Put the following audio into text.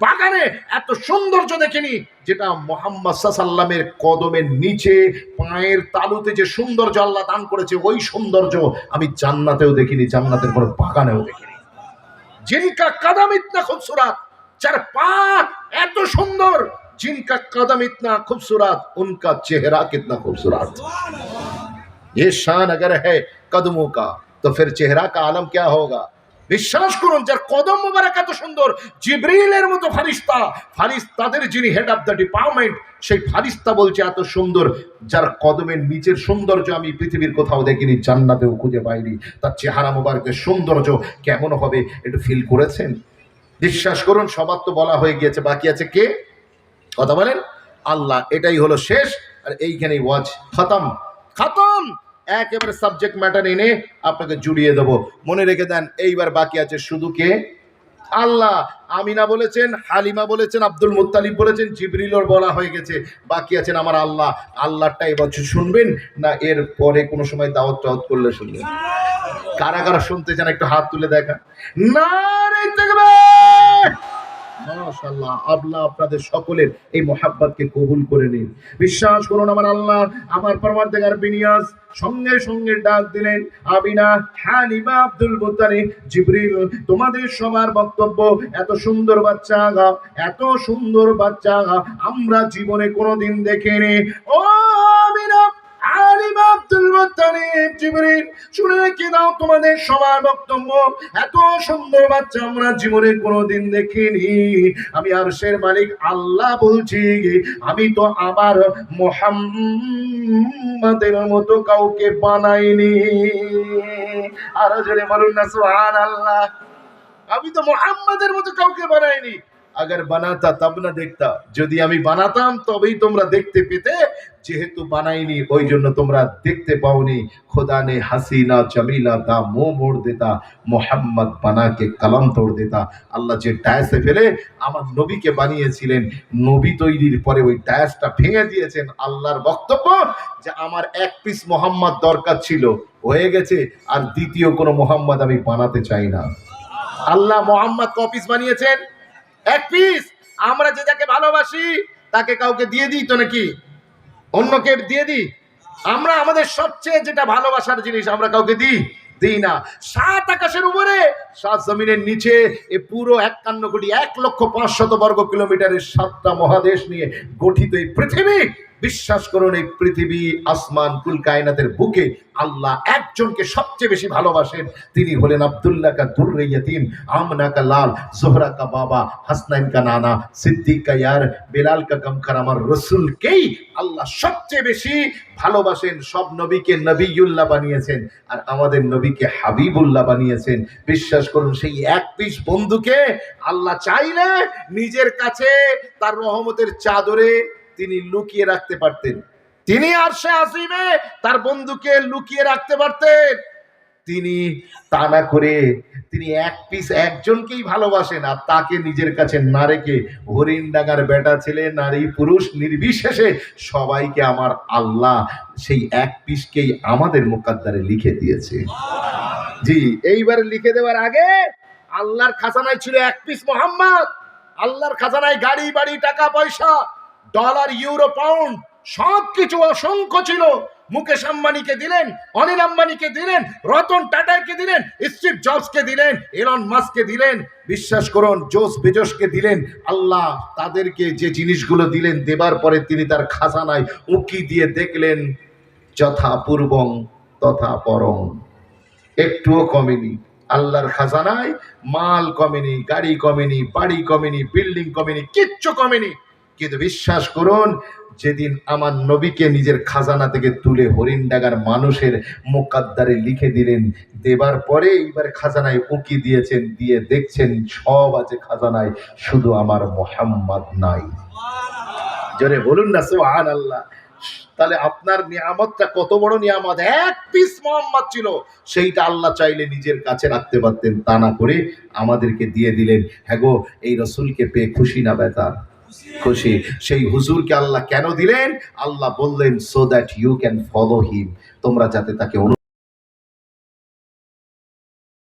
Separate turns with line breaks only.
বাগানে এত সৌন্দর্য দেখিনি যেটা মোহাম্মদ সাল্লামের কদমের নিচে পায়ের তালুতে যে সৌন্দর্য আল্লাহ দান করেছে ওই সৌন্দর্য আমি জান্নাতেও দেখিনি জান্নাতের কোনো বাগানেও দেখিনি জিনকা কদম ইতনা খুবসুরাত যার পা এত সুন্দর जिनका कदम इतना खूबसूरत उनका चेहरा कितना खूबसूरत ये शान अगर है कदमों का तो फिर चेहरा का आलम क्या होगा বিশ্বাস করুন যার কদম মোবারক এত সুন্দর, জিব্রিলের মতো ফারিস্তা। ফারিস্তাদের যিনি হেড অফ দ্য ডিপার্টমেন্ট সেই ফারিস্তা বলছে, এত সুন্দর, যার কদমের নিচের সৌন্দর্য আমি পৃথিবীর কোথাও দেখিনি, জান্নাতেও খুঁজে পাইনি। তার চেহারা মোবারকের সৌন্দর্য কেমন হবে, একটু ফিল করেছেন? বিশ্বাস করুন, সবার তো বলা হয়ে গিয়েছে, বাকি আছে কে? কথা বলেন? আল্লাহ, এটাই হলো শেষ, আর এইখানেই ওয়াজ খতম। খতম! একেবারে সাবজেক্ট ম্যাটার এনে আপনাকে জুড়িয়ে দেবো। মনে রেখে দেন, এইবার বাকি আছে শুধু কে? আল্লাহ। আমিনা বলেছেন, হালিমা বলেছেন, আব্দুল মুত্তালিব বলেছেন জিবরিলর বলা হয়ে গেছে। বাকি আছেন আমার আল্লাহ। আল্লাহটা এবছর শুনবেন, না এর পরে কোনো সময় দাওয়াত টাওয়াত করলে শুনবেন? কারা কারা শুনতে চান, একটু হাত তুলে দেখা না রে! মাশাআল্লাহ। আল্লাহ আপনাদের সকলের এই মোহাব্বতকে কবুল করে নিন। বিশ্বাস করুন আমার আল্লাহ, আমার পরওয়ারদিগার বিনিয়াস সঙ্গে সঙ্গে ডাক দিলেন আবিনা হালিমা আব্দুল মুত্তালিব জিবরিল, তোমাদের সবার বক্তব্য, এত সুন্দর বাচ্চা এত সুন্দর বাচ্চা আমরা জীবনে কোনোদিন দেখিনি। ও তোমাদের সবার বক্তব্য। এত সুন্দর বাচ্চা আমরা জীবনে কোনোদিন দেখিনি। আমি আরশের মালিক, আল্লাহ বলছি আমি তো আমার মোহাম্মদের মতো কাউকে বানাইনি। আরও জোরে বলুন না, সুবহানাল্লাহ। আমি তো মোহাম্মদের মতো কাউকে বানাইনি। আগার বানাতা তব না দেখতা যদি আমি বানাতাম তবেই তোমরা দেখতে পেতে যেহেতু বানাইনি ওই জন্য তোমরা দেখতে পাওনি খোদা নে হাসিনা জমিলা দা মো মোড় দেতা মোহাম্মদ বানাকে কলম তোড় দেতা আল্লাহ যে ডায়াসে ফেলে আমার নবীকে বানিয়েছিলেন নবী তৈরির পরে ওই ডায়াসটা ভেঙে দিয়েছেন আল্লাহর বক্তব্য যে আমার এক পিস মোহাম্মদ দরকার ছিল হয়ে গেছে আর দ্বিতীয় কোনো মোহাম্মদ আমি বানাতে চাই না আল্লাহ মোহাম্মদ কপিস বানিয়েছেন এক পিস আমরা যে যাকে ভালোবাসি, তাকে কাউকে দিয়ে দিই তো নাকি? অন্যকে দিয়ে দিই? আমরা আমাদের সবচেয়ে যেটা ভালোবাসার জিনিস, আমরা কাউকে দিই? দিই না। সাত আকাশের উপরে, সাত জমিনের নিচে, এ পুরো একান্ন কোটি এক লক্ষ পাঁচশত বর্গ কিলোমিটারের সাতটা মহাদেশ নিয়ে গঠিত এই পৃথিবী। বিশ্বাস করুন, এই পৃথিবী, আসমান, কুল, কায়নাতের বুকে আল্লাহ একজনকে সবচেয়ে বেশি ভালোবাসেন। তিনি হলেন আব্দুল্লাহ কা দুর্রে আমনা কা লাল, জোহরা কা বাবা, হাসনাইন কা নানা, সিদ্দিক কা ইয়ার, বেলাল কা গমখার, আমার রসুলকেই আল্লাহ সবচেয়ে বেশি ভালোবাসেন। সব নবীকে নবীউল্লাহ বানিয়েছেন আর আমাদের নবীকে হাবিবুল্লাহ বানিয়েছেন। বিশ্বাস করুন, সেই এক পিস বন্ধুকে আল্লাহ চাইলে নিজের কাছে তার রহমতের চাদরে তিনি লুকিয়ে রাখতে পারতেন। তিনি আর সে আসিমে তার বন্ধুকে লুকিয়ে রাখতে পারতেন। তিনি তা না করে, তিনি এক পিস একজনকেই ভালোবাসেন আর তাকে নিজের কাছে না রেখে হরিণ ডাঙার বেটা ছেলে, নারী, পুরুষ, নির্বিশেষে সবাইকে আমার আল্লাহ সেই এক পিসকেই আমাদের মোকাদ্দারে লিখে দিয়েছে। জি, এইবারে লিখে দেওয়ার আগে আল্লাহর খাজানায় ছিল এক পিস মোহাম্মদ। আল্লাহর খাজানায় গাড়ি, বাড়ি, টাকা, পয়সা। ডলার ইউরো পাউন্ড সব কিছু অসংখ্য ছিল। মুকেশ আম্বানিকে দিলেন, অনিল আম্বানিকে দিলেন, রতন টাটাকে দিলেন, স্টিভ জবসকে দিলেন, এলন মাস্ককে দিলেন। বিশ্বাস করুন, জোস বেজসকে দিলেন, আল্লাহ তাদেরকে যে জিনিসগুলো দিলেন, দেবার পরে তিনি তার খাজানায় উকি দিয়ে দেখলেন যথা পূর্বং তথা পরং একটুও কমেনি, আল্লাহর খাজানায় মাল কমেনি, গাড়ি কমেনি, বাড়ি কমেনি, বিল্ডিং কমেনি, কিচ্ছু কমেনি। কিন্তু বিশ্বাস করুন, যেদিন আমার নবীকে নিজের খাজানা থেকে তুলে হরিণডাগার মানুষের মোকাদ্দারে লিখে দিলেন, দেবার পরে এইবার খাজানায় উঁকি দিয়েছেন, দিয়ে দেখছেন সব আছে খাজানায়, শুধু আমার মোহাম্মদ নাই। জোরে বলুন না সোহান আল্লাহ তাহলে আপনার নিয়ামতটা কত বড় নিয়ামত? এক পিস মোহাম্মদ ছিল, সেইটা আল্লাহ চাইলে নিজের কাছে রাখতে পারতেন, তা না করে আমাদেরকে দিয়ে দিলেন। হ্যাঁ গো, এই রসুলকে পেয়ে খুশি না বেতার খুশি। সেই হুজুরকে আল্লাহ কেন দিলেন? আল্লাহ বললেন so that you can follow him তোমরা যাতে তাকে